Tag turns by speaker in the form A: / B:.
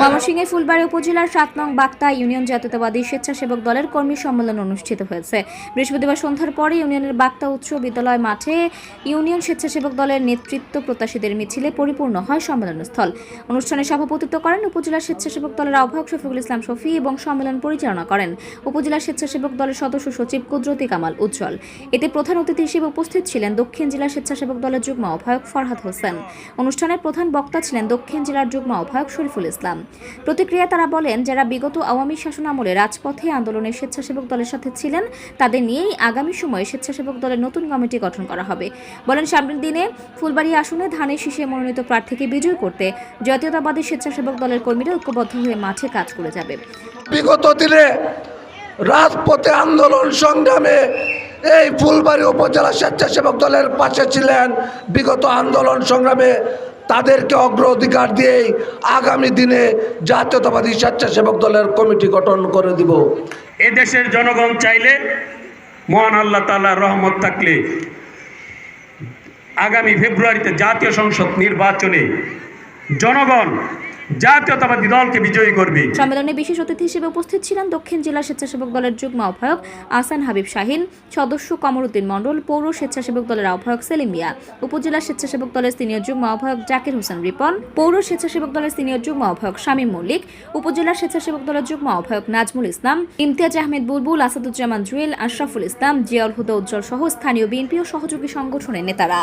A: ময়মনসিংহের ফুলবাড়ী উপজেলার সাত নং বাক্তা ইউনিয়ন জাতীয়তাবাদী স্বেচ্ছাসেবক দলের কর্মী সম্মেলন অনুষ্ঠিত হয়েছে। বৃহস্পতিবার সন্ধ্যার পরে ইউনিয়নের বাক্তা উচ্চ বিদ্যালয় মাঠে ইউনিয়ন স্বেচ্ছাসেবক দলের নেতৃত্ব প্রত্যাশীদের মিছিলে পরিপূর্ণ হয় সম্মেলনস্থল। অনুষ্ঠানে সভাপতিত্ব করেন উপজেলা স্বেচ্ছাসেবক দলের আহ্বায়ক শফিকুল ইসলাম শফি এবং সম্মেলন পরিচালনা করেন উপজেলা স্বেচ্ছাসেবক দলের সদস্য সচিব কুদরতি কামাল উজ্জ্বল। এতে প্রধান অতিথি হিসেবে উপস্থিত ছিলেন দক্ষিণ জেলা স্বেচ্ছাসেবক দলের যুগ্ম আহ্বায়ক ফরহাদ হোসেন। অনুষ্ঠানের প্রধান বক্তা ছিলেন দক্ষিণ জেলার যুগ্ম আহ্বায়ক শরীফুল ইসলাম। প্রতিক্রিয়ায় তারা বলেন, যারা বিগত আওয়ামী শাসন আমলে রাজপথে আন্দোলনের স্বেচ্ছাসেবক দলের সাথে ছিলেন, তাদের নিয়েই আগামী সময়ে স্বেচ্ছাসেবক দলের নতুন কমিটি গঠন করা হবে। বলেন, সামনের দিনে ফুলবাড়ি আসনে ধানের শীষে মনোনীত প্রার্থীকে বিজয় করতে জাতীয়তাবাদী স্বেচ্ছাসেবক দলের কর্মীরা ঐক্যবদ্ধ হয়ে মাঠে কাজ করে যাবে।
B: বিগত দিনে রাজপথে আন্দোলন সংগ্রামে এই ফুলবাড়ি উপজেলা স্বেচ্ছাসেবক দলের পাশে ছিলেন। বিগত আন্দোলন সংগ্রামে তাদেরকে অগ্রাধিকার দিয়ে আগামী দিনে জাতীয়তাবাদী স্বেচ্ছাসেবক দলের কমিটি গঠন করে দিব।
C: এদেশের দেশের জনগণ চাইলে মহান আল্লাহ তালা রহমত থাকলে আগামী ফেব্রুয়ারিতে জাতীয় সংসদ নির্বাচনে জনগণ জাতীয়তাবাদী দলকে বিজয়ী করবে।
A: সম্মেলনে বিশেষ অতিথি হিসেবে উপস্থিত ছিলেন দক্ষিণ জেলা স্বেচ্ছাসেবক দলের যুগ্ম আহ্বায়ক আসান হাবিব শাহিন, সদস্য কমরুদ্দিন মণ্ডল, পৌর স্বেচ্ছাসেবক দলের আহ্বায়ক সেলিম মিয়া, উপজেলা স্বেচ্ছাসেবক দলের সিনিয়র যুগ্ম আহ্বায়ক জাকির হোসেন রিপন, পৌর স্বেচ্ছাসেবক দলের সিনিয়র যুগ্ম আহ্বায়ক শামীম মল্লিক, উপজেলা স্বেচ্ছাসেবক দলের যুগ্ম আহ্বায়ক নাজমুল ইসলাম, ইমতিয়াজ আহমেদ বুলবুল, আসাদুজ্জামান জুয়েল, আশরাফুল ইসলাম, জিয়াউল হুদা উজ্জ্বল সহ স্থানীয় বিএনপি ও সহযোগী সংগঠনের নেতারা।